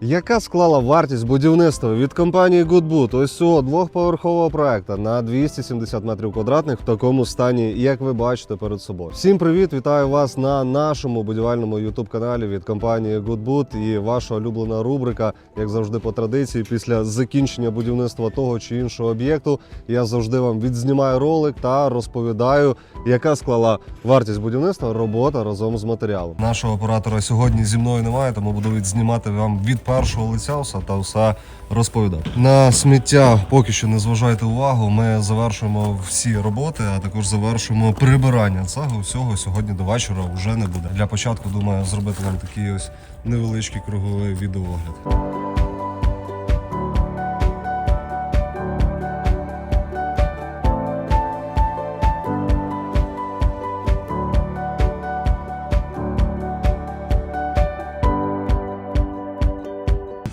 Яка склала вартість будівництва від компанії Goodboot ось цього двохповерхового проекту на 270 метрів квадратних в такому стані, як ви бачите перед собою? Всім привіт! Вітаю вас на нашому будівельному youtube каналі від компанії Goodboot і ваша улюблена рубрика, як завжди, по традиції, після закінчення будівництва того чи іншого об'єкту. Я завжди вам відзнімаю ролик та розповідаю, яка склала вартість будівництва робота разом з матеріалом. Нашого оператора сьогодні зі мною немає, тому буду відзнімати вам від першого лиця все та все розповідав. На сміття поки що не зважайте увагу. Ми завершуємо всі роботи, а також завершуємо прибирання. Цього всього сьогодні до вечора вже не буде. Для початку думаю зробити вам такий ось невеличкий круговий відеоогляд.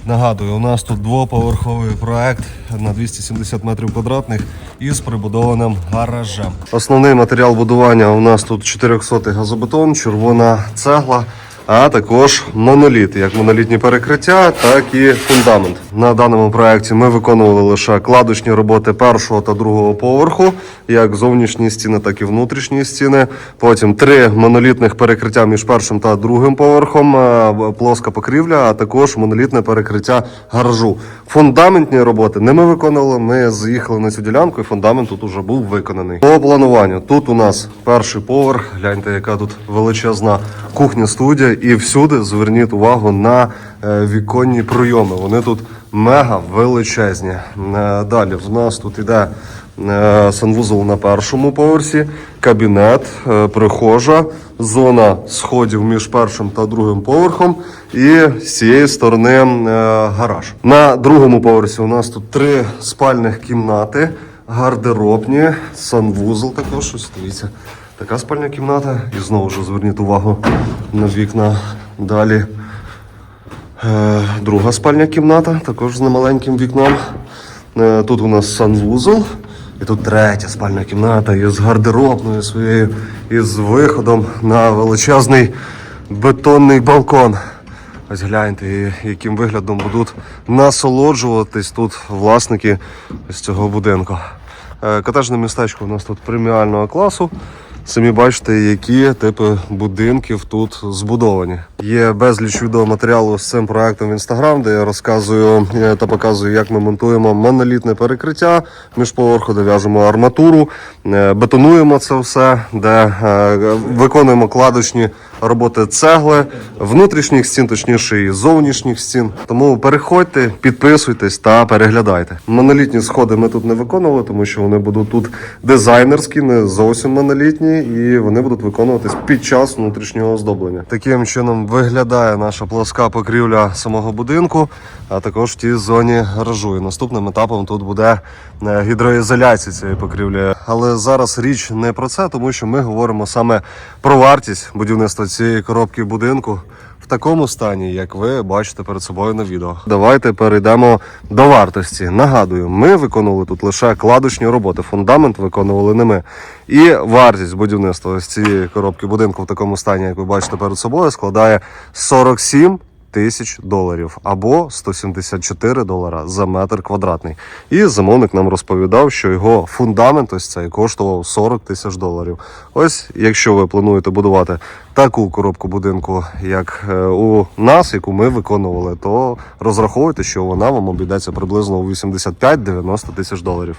Нагадую, у нас тут двоповерховий проект на 270 метрів квадратних із прибудованим гаражем. Основний матеріал будування у нас тут 400 газобетон, червона цегла, а також моноліт, як монолітні перекриття, так і фундамент. На даному проекті ми виконували лише кладочні роботи першого та другого поверху, як зовнішні стіни, так і внутрішні стіни. Потім три монолітних перекриття між першим та другим поверхом, е, плоска покрівля, а також монолітне перекриття гаражу. Фундаментні роботи не ми виконували. Ми заїхали на цю ділянку, і фундамент тут уже був виконаний. По плануванню тут у нас перший поверх. Гляньте, яка тут величезна кухня студія, і всюди зверніть увагу на е, віконні пройоми. Вони тут мега величезні. Е, Далі в нас тут іде е, санвузол на першому поверсі, кабінет, прихожа, зона сходів між першим та другим поверхом, і з цієї сторони гараж. На другому поверсі у нас тут три спальних кімнати, гардеробні, санвузол також. Ось дивіться. Така спальня кімната. І знову ж зверніть увагу на вікна. Далі Е, Друга спальня кімната, також з немаленьким вікном. Е, Тут у нас санвузол. І тут третя спальня кімната із гардеробною своєю, із виходом на величезний бетонний балкон. Ось гляньте, яким виглядом будуть насолоджуватись тут власники з цього будинку. Е, Котежне містечко у нас тут преміального класу. Самі бачите, які типи будинків тут збудовані. Є безліч відеоматеріалу з цим проектом в інстаграм, де я розказую е, та показую, як ми монтуємо монолітне перекриття між поверху, де в'яжемо арматуру, е, бетонуємо це все, де е, виконуємо кладочні роботи цегли, внутрішніх стін, точніше, і зовнішніх стін. Тому переходьте, підписуйтесь та переглядайте. Монолітні сходи ми тут не виконували, тому що вони будуть тут дизайнерські, не зовсім монолітні, і вони будуть виконуватись під час внутрішнього оздоблення. Таким чином виглядає наша плоска покрівля самого будинку, а також в тій зоні гаражу. І наступним етапом тут буде е, гідроізоляція цієї покрівлі. Але зараз річ не про це, тому що ми говоримо саме про вартість будівництва цієї коробки будинку в такому стані, як ви бачите перед собою на відео. Давайте перейдемо до вартості. Нагадую, ми виконували тут лише кладочні роботи. Фундамент виконували не ми. І вартість будівництва ось цієї коробки будинку в такому стані, як ви бачите перед собою, складає 47 тисяч доларів або 174 долара за метр квадратний. І замовник нам розповідав, що його фундамент ось цей коштував 40 тисяч доларів. Ось, якщо ви плануєте будувати таку коробку будинку, як е, у нас, яку ми виконували, то розраховуйте, що вона вам обійдеться приблизно у 85-90 тисяч доларів.